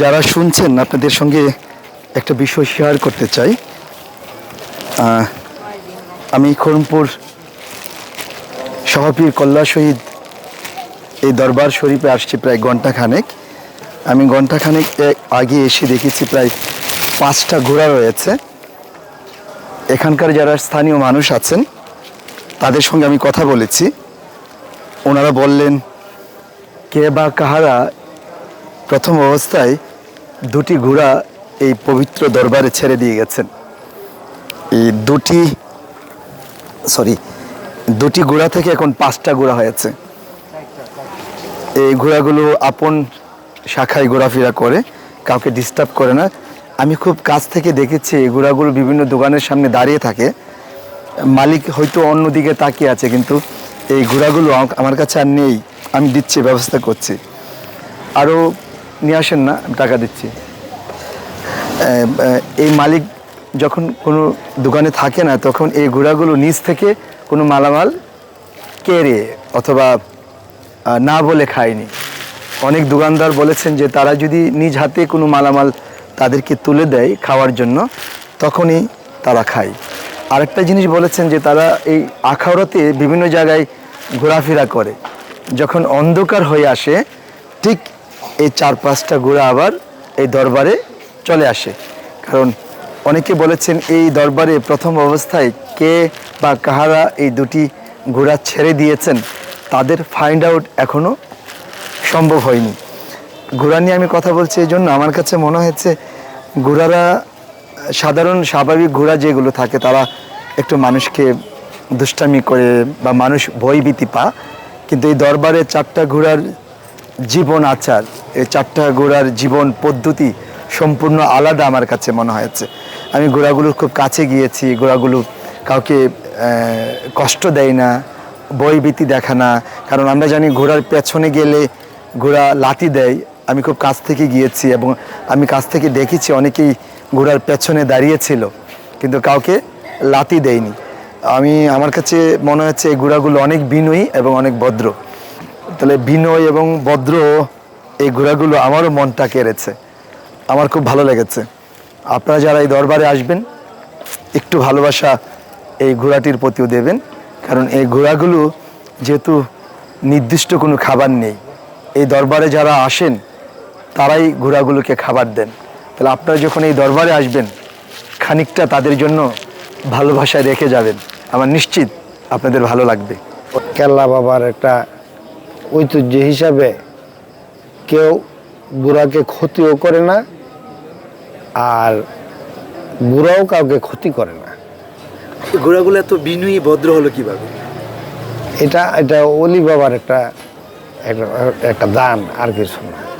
যারা শুনছেন, আপনাদের সঙ্গে একটা বিষয় শেয়ার করতে চাই। আমি খড়মপুর সহপীর কল্লা শহীদ এই দরবার শরীফে আসছি প্রায় ঘণ্টা খানেক। আমি ঘণ্টা খানেক আগে এসে দেখেছি প্রায় পাঁচটা ঘোড়া রয়েছে। এখানকার যারা স্থানীয় মানুষ আছেন, তাদের সঙ্গে আমি কথা বলেছি। ওনারা বললেন, কে বা কাহারা প্রথম অবস্থায় দুটি ঘোড়া এই পবিত্র দরবারে ছেড়ে দিয়ে গেছেন। এই দুটি সরি দুটি ঘোড়া থেকে এখন পাঁচটা ঘোড়া হয়েছে। এই ঘোড়াগুলো আপন শাখায় ঘোরাফেরা করে, কাউকে ডিস্টার্ব করে না। আমি খুব কাছ থেকে দেখেছি এই ঘোড়াগুলো বিভিন্ন দোকানের সামনে দাঁড়িয়ে থাকে। মালিক হয়তো অন্যদিকে তাকিয়ে আছে, কিন্তু এই ঘোড়াগুলো আমার কাছে আর নেই। আমি দিচ্ছি, ব্যবস্থা করছি। আরও নিয়ে আসেন না, টাকা দিচ্ছি। এই মালিক যখন কোনো দোকানে থাকে না, তখন এই ঘোড়াগুলো নিচ থেকে কোনো মালামাল কেড়ে অথবা না বলে খায়নি। অনেক দোকানদার বলেছেন যে, তারা যদি নিজ হাতে কোনো মালামাল তাদেরকে তুলে দেয় খাওয়ার জন্য, তখনই তারা খায়। আরেকটা জিনিস বলেছেন যে, তারা এই আখাউড়াতে বিভিন্ন জায়গায় ঘোরাফেরা করে। যখন অন্ধকার হয়ে আসে, ঠিক এই চার পাঁচটা ঘোড়া আবার এই দরবারে চলে আসে। কারণ অনেকে বলেছেন এই দরবারে প্রথম অবস্থায় কে বা কাহারা এই দুটি ঘোড়া ছেড়ে দিয়েছেন, তাদের ফাইন্ড আউট এখনও সম্ভব হয়নি। ঘোড়া নিয়ে আমি কথা বলছি এই জন্য আমার কাছে মনে হয়েছে, ঘোড়ারা সাধারণ স্বাভাবিক ঘোড়া যেগুলো থাকে, তারা একটু মানুষকে দুষ্টামি করে বা মানুষ ভয়ভীতি পা কিন্তু এই দরবারে চারটা ঘোড়ার জীবন আচার। এই চারটা ঘোড়ার জীবন পদ্ধতি সম্পূর্ণ আলাদা আমার কাছে মনে হয়েছে। আমি ঘোড়াগুলোর খুব কাছে গিয়েছি ঘোড়াগুলো কাউকে কষ্ট দেয় না ভয়ভীতি দেখা না। কারণ আমরা জানি ঘোড়ার পেছনে গেলে ঘোড়া লাথি দেয়। আমি খুব কাছ থেকে গিয়েছি এবং আমি কাছ থেকে দেখেছি অনেকেই ঘোড়ার পেছনে দাঁড়িয়েছিল, কিন্তু কাউকে লাথি দেয়নি। আমি, আমার কাছে মনে হচ্ছে এই ঘোড়াগুলো অনেক বিনয়ী এবং অনেক ভদ্র। তাহলে বিনয় এবং ভদ্র এই ঘোড়াগুলো আমারও মনটা কেড়েছে। আমার খুব ভালো লেগেছে। আপনারা যারা এই দরবারে আসবেন, একটু ভালোবাসা এই ঘোড়াটির প্রতিও দেবেন। কারণ এই ঘোড়াগুলো যেহেতু নির্দিষ্ট কোনো খাবার নেই, এই দরবারে যারা আসেন, তারাই ঘোড়াগুলোকে খাবার দেন। তাহলে আপনারা যখন এই দরবারে আসবেন, খানিকটা তাদের জন্য ভালোবাসায় রেখে যাবেন। আমার নিশ্চিত আপনাদের ভালো লাগবে। কেল্লা বাবার একটা ঐতিহ্য হিসাবে কেউ বুড়াকে ক্ষতিও করে না আর বুড়াও কাউকে ক্ষতি করে না। ঘোড়াগুলো এত বিনয়ী ভদ্র হলো কীভাবে? এটা এটা অলি বাবার একটা একটা- একটা দান আর কিছু না।